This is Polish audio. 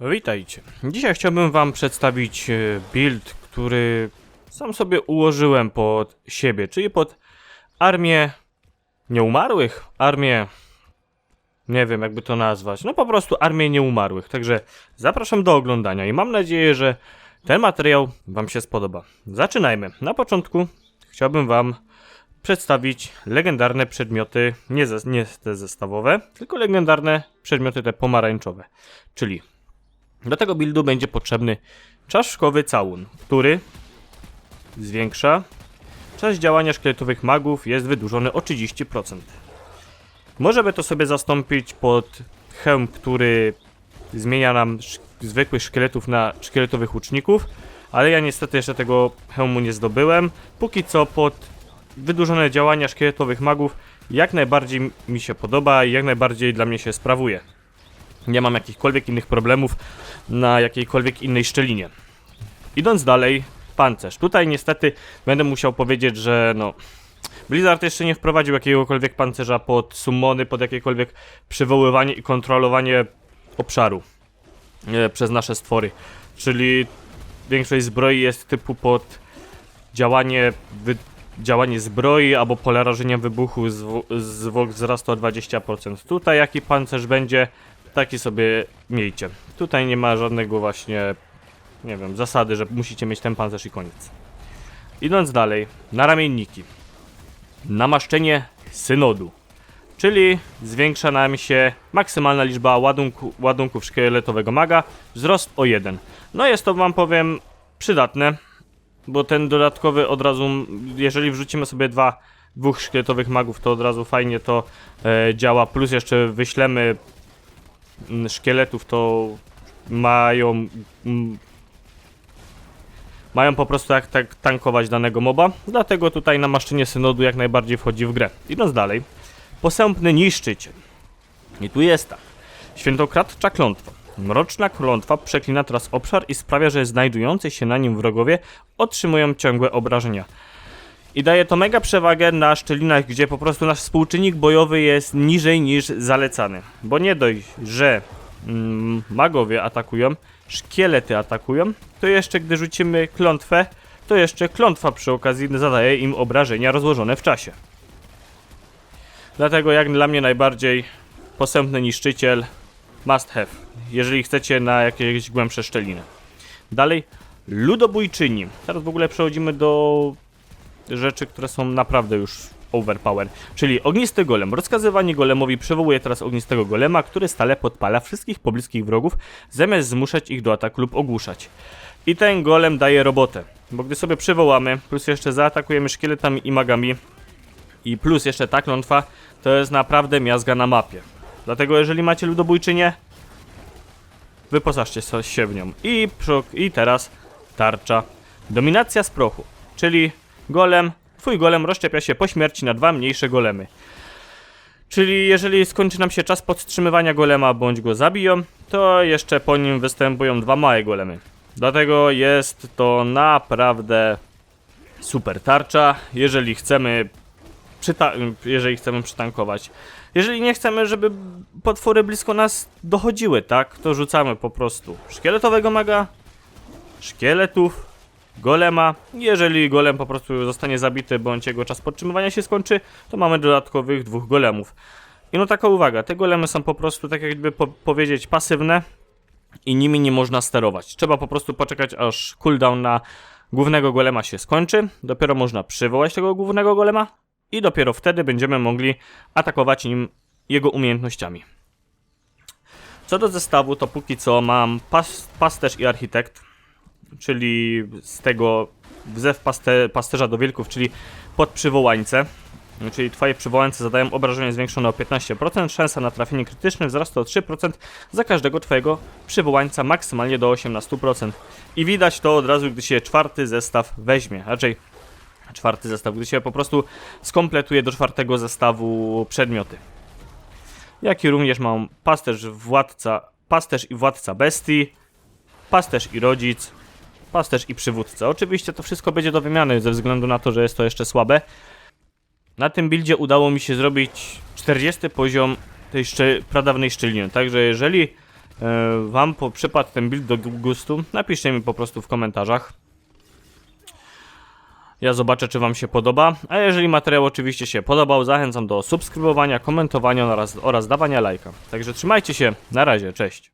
Witajcie. Dzisiaj chciałbym wam przedstawić e, build, który sam sobie ułożyłem pod siebie, czyli pod armię nieumarłych, armię nie wiem jakby to nazwać, no po prostu armię nieumarłych. Także zapraszam do oglądania i mam nadzieję, że ten materiał wam się spodoba. Zaczynajmy. Na początku chciałbym wam przedstawić legendarne przedmioty, nie, ze, nie te zestawowe, tylko legendarne przedmioty te pomarańczowe, czyli do tego buildu będzie potrzebny czaszkowy całun, który zwiększa czas działania szkieletowych magów jest wydłużony o 30%. Możemy to sobie zastąpić pod hełm, który zmienia nam zwykłych szkieletów na szkieletowych łuczników, ale ja niestety jeszcze tego hełmu nie zdobyłem. Póki co pod wydłużone działania szkieletowych magów jak najbardziej mi się podoba i jak najbardziej dla mnie się sprawuje. Nie mam jakichkolwiek innych problemów na jakiejkolwiek innej szczelinie. Idąc dalej, pancerz. Tutaj niestety będę musiał powiedzieć, że no. Blizzard jeszcze nie wprowadził jakiegokolwiek pancerza pod summony, pod jakiekolwiek przywoływanie i kontrolowanie obszaru e, przez nasze stwory. Czyli większość zbroi jest typu pod działanie, wy, działanie zbroi albo pole rażenia wybuchu zwo- zwłok wzrasta o 20%. Tutaj jaki pancerz będzie, taki sobie miejcie. Tutaj nie ma żadnego właśnie, nie wiem, zasady, że musicie mieć ten pancerz i koniec. Idąc dalej, na ramienniki. Namaszczenie synodu. Czyli zwiększa nam się maksymalna liczba ładunku, ładunków szkieletowego maga, wzrost o 1. No jest to wam powiem przydatne, bo ten dodatkowy od razu, jeżeli wrzucimy sobie dwa, dwóch szkieletowych magów, to od razu fajnie to e, działa, plus jeszcze wyślemy szkieletów, to mają mm, mają po prostu jak tak tankować danego moba, dlatego tutaj namaszczenie synodu jak najbardziej wchodzi w grę. Idąc dalej, posępny niszczyciel. I tu jest tak. Świętokradcza klątwa. Mroczna klątwa przeklina teraz obszar i sprawia, że znajdujący się na nim wrogowie otrzymują ciągłe obrażenia. I daje to mega przewagę na szczelinach, gdzie po prostu nasz współczynnik bojowy jest niżej niż zalecany. Bo nie dość, że mm, magowie atakują, szkielety atakują, to jeszcze gdy rzucimy klątwę, to jeszcze klątwa przy okazji zadaje im obrażenia rozłożone w czasie. Dlatego jak dla mnie najbardziej posępny niszczyciel must have, jeżeli chcecie na jakieś głębsze szczeliny. Dalej, ludobójczyni. Teraz w ogóle przechodzimy do rzeczy, które są naprawdę już overpower. Czyli ognisty golem. Rozkazywanie golemowi przywołuje teraz ognistego golema, który stale podpala wszystkich pobliskich wrogów, zamiast zmuszać ich do ataku lub ogłuszać. I ten golem daje robotę, bo gdy sobie przywołamy, plus jeszcze zaatakujemy szkieletami i magami, i plus jeszcze ta klątwa, to jest naprawdę miazga na mapie. Dlatego jeżeli macie ludobójczynię, wyposażcie się w nią. I, I teraz tarcza. Dominacja z prochu, czyli golem, twój golem rozszczepia się po śmierci na dwa mniejsze golemy. Czyli jeżeli skończy nam się czas podtrzymywania golema bądź go zabiją, to jeszcze po nim występują dwa małe golemy. Dlatego jest to naprawdę super tarcza, jeżeli chcemy jeżeli chcemy przytankować. Jeżeli nie chcemy, żeby potwory blisko nas dochodziły, tak, to rzucamy po prostu szkieletowego maga, szkieletów, golema. Jeżeli golem po prostu zostanie zabity, bądź jego czas podtrzymywania się skończy, to mamy dodatkowych dwóch golemów. I no taka uwaga, te golemy są po prostu, tak jakby po powiedzieć, pasywne i nimi nie można sterować. Trzeba po prostu poczekać, aż cooldown na głównego golema się skończy. Dopiero można przywołać tego głównego golema i dopiero wtedy będziemy mogli atakować nim jego umiejętnościami. Co do zestawu, to póki co mam pas pasterz i architekt, czyli z tego wzew paste pasterza do wilków, czyli pod przywołańce. Czyli twoje przywołańce zadają obrażenie zwiększone o 15%, szansa na trafienie krytyczne wzrasta o 3% za każdego twojego przywołańca maksymalnie do 18%. I widać to od razu, gdy się czwarty zestaw weźmie, raczej czwarty zestaw, gdy się po prostu skompletuje do czwartego zestawu przedmioty. Jak i również mam pasterz, władca, pasterz i władca bestii, pasterz i rodzic, pasterz i przywódca. Oczywiście to wszystko będzie do wymiany ze względu na to, że jest to jeszcze słabe. Na tym buildzie udało mi się zrobić 40 poziom tej szcze- pradawnej szczeliny, także jeżeli e, wam po, przypadł ten build do gu- gustu, napiszcie mi po prostu w komentarzach. Ja zobaczę, czy Wam się podoba. A jeżeli materiał oczywiście się podobał, zachęcam do subskrybowania, komentowania oraz, oraz dawania lajka. Także trzymajcie się, na razie, cześć.